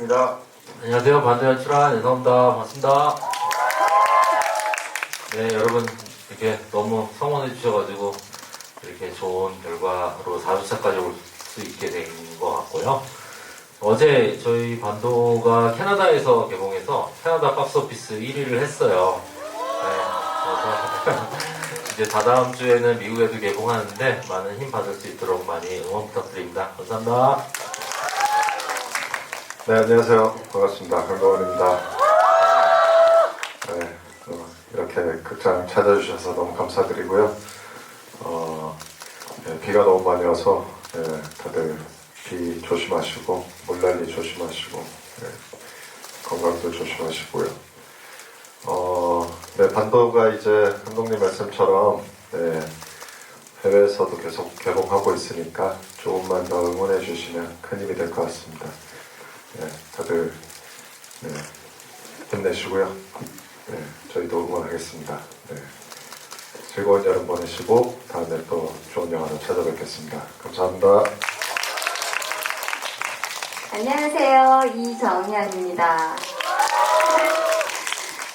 하겠습니다. 안녕하세요. 반대연출한 예성입니다. 반갑습니다. 네, 여러분, 이렇게 너무 성원해 주셔가지고, 이렇게 좋은 결과로 4주차까지 올 수 있게 된 것 같고요. 어제 저희 반도가 캐나다에서 개봉해서 캐나다 박스오피스 1위를 했어요. 네, 이제 다다음 주에는 미국에도 개봉하는데 많은 힘 받을 수 있도록 많이 응원 부탁드립니다. 감사합니다. 네, 안녕하세요. 반갑습니다. 한동원입니다. 네, 어, 이렇게 극장 찾아주셔서 너무 감사드리고요. 어, 네, 비가 너무 많이 와서 네, 다들 비 조심하시고 물난리 조심하시고 네, 건강도 조심하시고요. 어, 네, 반도가 이제 감독님 말씀처럼 네, 해외에서도 계속 개봉하고 있으니까 조금만 더 응원해 주시면 큰 힘이 될 것 같습니다. 네, 다들 네, 힘내시고요. 네, 저희도 응원하겠습니다. 네, 즐거운 여름 보내시고 다음에 또 좋은 영화로 찾아뵙겠습니다. 감사합니다. 안녕하세요. 이정현입니다.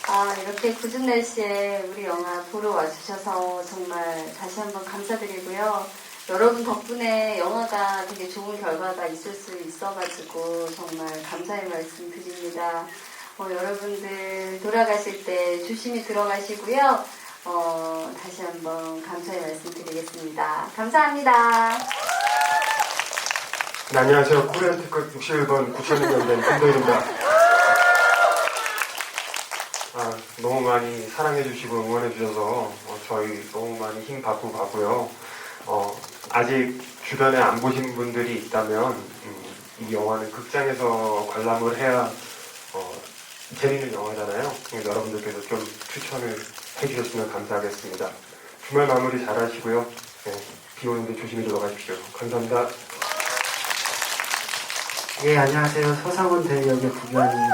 아, 이렇게 굳은 날씨에 우리 영화 보러 와주셔서 정말 다시 한번 감사드리고요. 여러분 덕분에 영화가 되게 좋은 결과가 있을 수 있어가지고 정말 감사의 말씀 드립니다. 어, 여러분들 돌아가실 때 조심히 들어가시고요. 어, 다시 한번 감사의 말씀 드리겠습니다. 감사합니다. 네, 안녕하세요. 코리안 티켓 61번 9000년대 김도현입니다. 아, 너무 많이 사랑해주시고 응원해주셔서 어, 저희 너무 많이 힘 받고 가고요. 어, 아직 주변에 안 보신 분들이 있다면 음, 이 영화는 극장에서 관람을 해야 어, 재밌는 영화잖아요. 여러분들께서 좀 추천을 해주셨으면 감사하겠습니다. 주말 마무리 잘 하시고요. 네, 비 오는데 조심히 들어가십시오. 감사합니다. 예, 안녕하세요. 서상원 대역의. 여러분,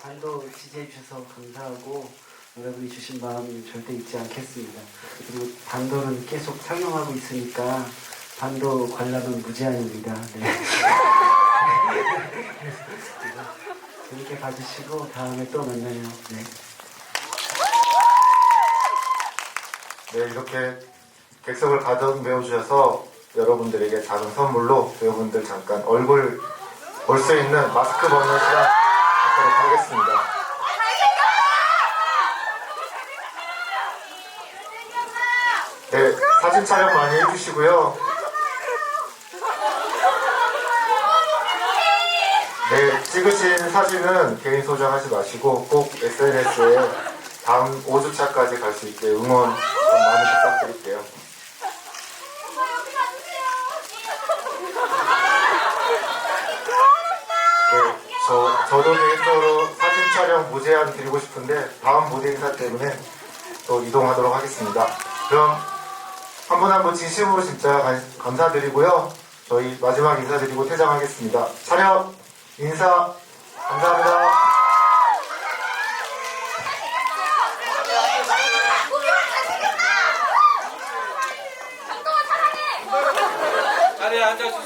반도 지지해주셔서 감사하고, 여러분이 주신 마음 절대 잊지 않겠습니다. 그리고 반도는 계속 상영하고 있으니까, 반도 관람은 무제한입니다. 네. 재밌게 봐주시고, 다음에 또 만나요. 네. 네, 이렇게 객석을 가득 메워주셔서 여러분들에게 작은 선물로 배우분들 잠깐 얼굴 볼 수 있는 마스크 벗는 시간 갖도록 하겠습니다. 네, 사진 촬영 많이 해주시고요. 네, 찍으신 사진은 개인 소장하지 마시고 꼭 SNS에 다음 5주차까지 갈 수 있게 응원 좀 많이 부탁드릴게요. 네, 저, 저도 개인적으로 사진 촬영 무제한 드리고 싶은데 다음 무대 인사 때문에 또 이동하도록 하겠습니다. 그럼 한 분 한 분 진심으로 진짜 감사드리고요. 저희 마지막 인사드리고 퇴장하겠습니다. 촬영 인사 감사합니다. 자리에 앉아주세요.